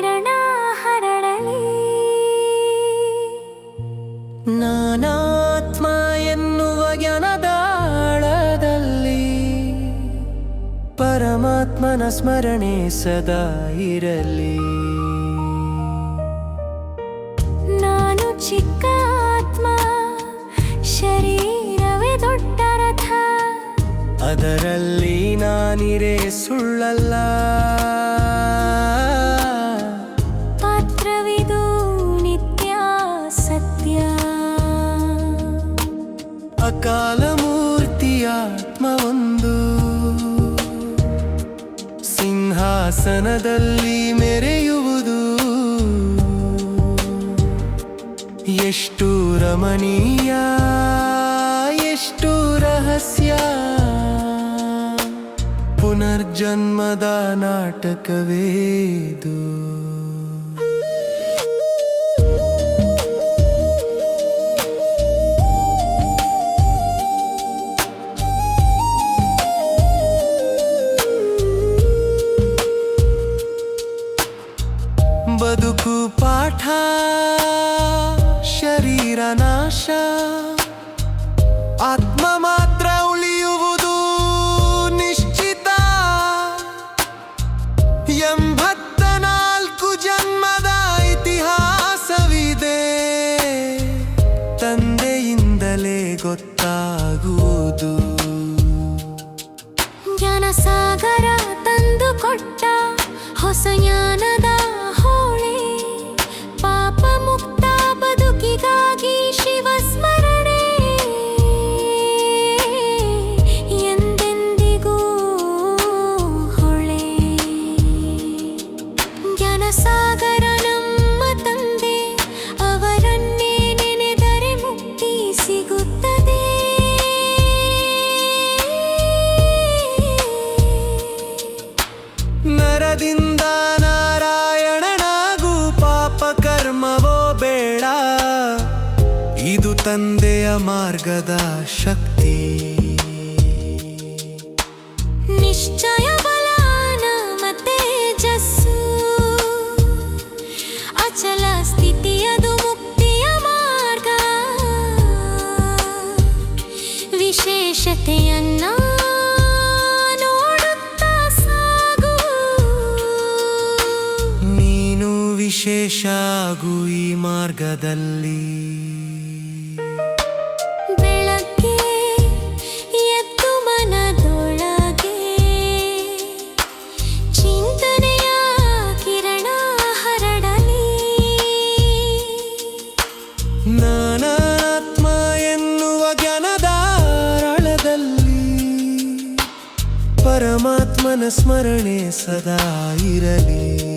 ಕಿರಣ ಹರಡಲಿ ನಾನಾತ್ಮ ಎನ್ನುವ ಜ್ಞಾನದಾಳದಲ್ಲಿ ಪರಮಾತ್ಮನ ಸ್ಮರಣೆ ಸದಾ ಇರಲಿ. ನಾನು ಚಿಕ್ಕ ಆತ್ಮ ಶರೀರವೇ ದೊಡ್ಡ ರಥ. ಅದರಲ್ಲಿ ನಾನಿರೆ ಸುಳ್ಳಲ್ಲ. ಅಕಾಲ ಮೂರ್ತಿಯ ಆತ್ಮ ಒಂದು ಸಿಂಹಾಸನದಲ್ಲಿ ಮೆರೆಯುವುದು. ಎಷ್ಟು ರಮಣೀಯ ಎಷ್ಟು ರಹಸ್ಯ. ಪುನರ್ಜನ್ಮದ ನಾಟಕವೇದು. ಶರೀರ ನಾಶ. ಆತ್ಮ ಮಾತ್ರ ಉಳಿಯುವುದು ನಿಶ್ಚಿತ. ಎಂಬತ್ತ ನಾಲ್ಕು ಜನ್ಮದ ಇತಿಹಾಸವಿದೆ. ತಂದೆಯಿಂದಲೇ ಗೊತ್ತಾಗುವುದು. ಜನಸಾಗರ ಸಾಗರ ತಂದು ಕೊಟ್ಟ ಹೊಸ ಜ್ಞಾನದ ನರದಿಂದ ನಾರಾಯಣನಾಗೂ ಪಾಪ ಕರ್ಮವೋ ಬೇಡ. ಇದು ತಂದೆಯ ಮಾರ್ಗದ ಶಕ್ತಿ. ನಿಶ್ಚಯ ವಿಶೇಷ ಗುಯಿ ಈ ಮಾರ್ಗದಲ್ಲಿ. ಬೆಳಗ್ಗೆ ಎದ್ದು ಮನದೊಳಗೆ ಚಿಂತನೆಯ ಕಿರಣ ಹರಡಲಿ. ನಾನಾತ್ಮ ಎನ್ನುವ ಜ್ಞಾನದಾರಳದಲ್ಲಿ ಪರಮಾತ್ಮನ ಸ್ಮರಣೆ ಸದಾ ಇರಲಿ.